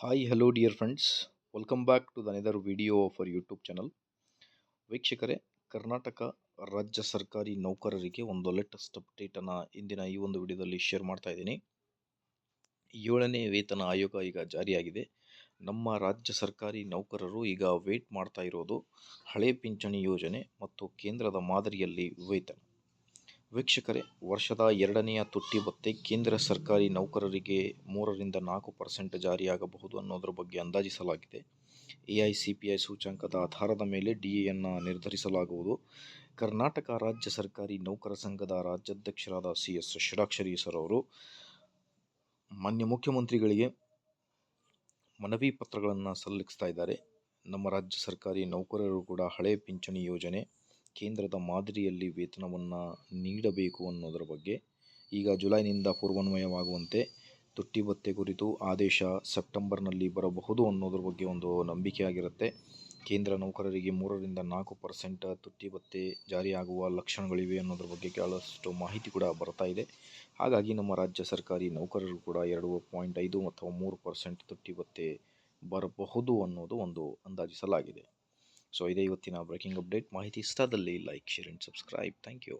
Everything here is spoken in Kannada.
Hi hello dear friends welcome back to another video for YouTube channel ವೀಕ್ಷಕರೇ, ಕರ್ನಾಟಕ ರಾಜ್ಯ ಸರ್ಕಾರಿ ನೌಕರರಿಗೆ ಒಂದು ಲೇಟೆಸ್ಟ್ ಅಪ್ಡೇಟನ್ನು ಇಂದಿನ ಈ ಒಂದು ವಿಡಿಯೋದಲ್ಲಿ ಶೇರ್ ಮಾಡ್ತಾ ಇದ್ದೀನಿ. ಏಳನೇ ವೇತನ ಆಯೋಗ ಈಗ ಜಾರಿಯಾಗಿದೆ. ನಮ್ಮ ರಾಜ್ಯ ಸರ್ಕಾರಿ ನೌಕರರು ಈಗ ವೇಟ್ ಮಾಡ್ತಾ ಇರೋದು ಹಳೆ ಪಿಂಚಣಿ ಯೋಜನೆ ಮತ್ತು ಕೇಂದ್ರದ ಮಾದರಿಯಲ್ಲಿ ವೇತನ. ವೀಕ್ಷಕರೇ, ವರ್ಷದ ಎರಡನೆಯ ತುಟ್ಟಿ ಭತ್ಯೆ ಕೇಂದ್ರ ಸರ್ಕಾರಿ ನೌಕರರಿಗೆ ಮೂರರಿಂದ ನಾಲ್ಕು ಪರ್ಸೆಂಟ್ ಜಾರಿಯಾಗಬಹುದು ಅನ್ನೋದ್ರ ಬಗ್ಗೆ ಅಂದಾಜಿಸಲಾಗಿದೆ. A I C P I ಆಧಾರದ ಮೇಲೆ ಡಿ ಎಯನ್ನು ನಿರ್ಧರಿಸಲಾಗುವುದು. ಕರ್ನಾಟಕ ರಾಜ್ಯ ಸರ್ಕಾರಿ ನೌಕರ ಸಂಘದ ರಾಜ್ಯಾಧ್ಯಕ್ಷರಾದ ಸಿ ಎಸ್ ಷಡಾಕ್ಷರಿ ಸರ್ ಅವರು ಮಾನ್ಯ ಮುಖ್ಯಮಂತ್ರಿಗಳಿಗೆ ಮನವಿ ಪತ್ರಗಳನ್ನು ಸಲ್ಲಿಸ್ತಾ ಇದ್ದಾರೆ. ನಮ್ಮ ರಾಜ್ಯ ಸರ್ಕಾರಿ ನೌಕರರು ಕೂಡ ಹಳೆ ಪಿಂಚಣಿ ಯೋಜನೆ ಕೇಂದ್ರದ ಮಾದರಿಯಲ್ಲಿ ವೇತನವನ್ನು ನೀಡಬೇಕು ಅನ್ನೋದರ ಬಗ್ಗೆ ಈಗ ಜುಲೈನಿಂದ ಪೂರ್ವಾನ್ವಯವಾಗುವಂತೆ ತುಟ್ಟಿ ಭತ್ತೆ ಕುರಿತು ಆದೇಶ ಸೆಪ್ಟೆಂಬರ್ನಲ್ಲಿ ಬರಬಹುದು ಅನ್ನೋದ್ರ ಬಗ್ಗೆ ಒಂದು ನಂಬಿಕೆಯಾಗಿರುತ್ತೆ ಕೇಂದ್ರ ನೌಕರರಿಗೆ ಮೂರರಿಂದ ನಾಲ್ಕು ಪರ್ಸೆಂಟ್ ತುಟ್ಟಿ ಭತ್ತೆ ಜಾರಿಯಾಗುವ ಲಕ್ಷಣಗಳಿವೆ ಅನ್ನೋದ್ರ ಬಗ್ಗೆ ಕೆಲವಷ್ಟು ಮಾಹಿತಿ ಕೂಡ ಬರ್ತಾ ಇದೆ. ಹಾಗಾಗಿ ನಮ್ಮ ರಾಜ್ಯ ಸರ್ಕಾರಿ ನೌಕರರು ಕೂಡ ಎರಡು ಪಾಯಿಂಟ್ ಐದು ಅಥವಾ ಮೂರು ಪರ್ಸೆಂಟ್ ತುಟ್ಟಿ ಭತ್ಯೆ ಬರಬಹುದು ಅನ್ನೋದು ಒಂದು ಅಂದಾಜಿಸಲಾಗಿದೆ. ಸೊ ಇದೇ ಇವತ್ತಿನ ಬ್ರೇಕಿಂಗ್ ಅಪ್ಡೇಟ್ ಮಾಹಿತಿ ಇಷ್ಟದಲ್ಲಿ like share and subscribe thank you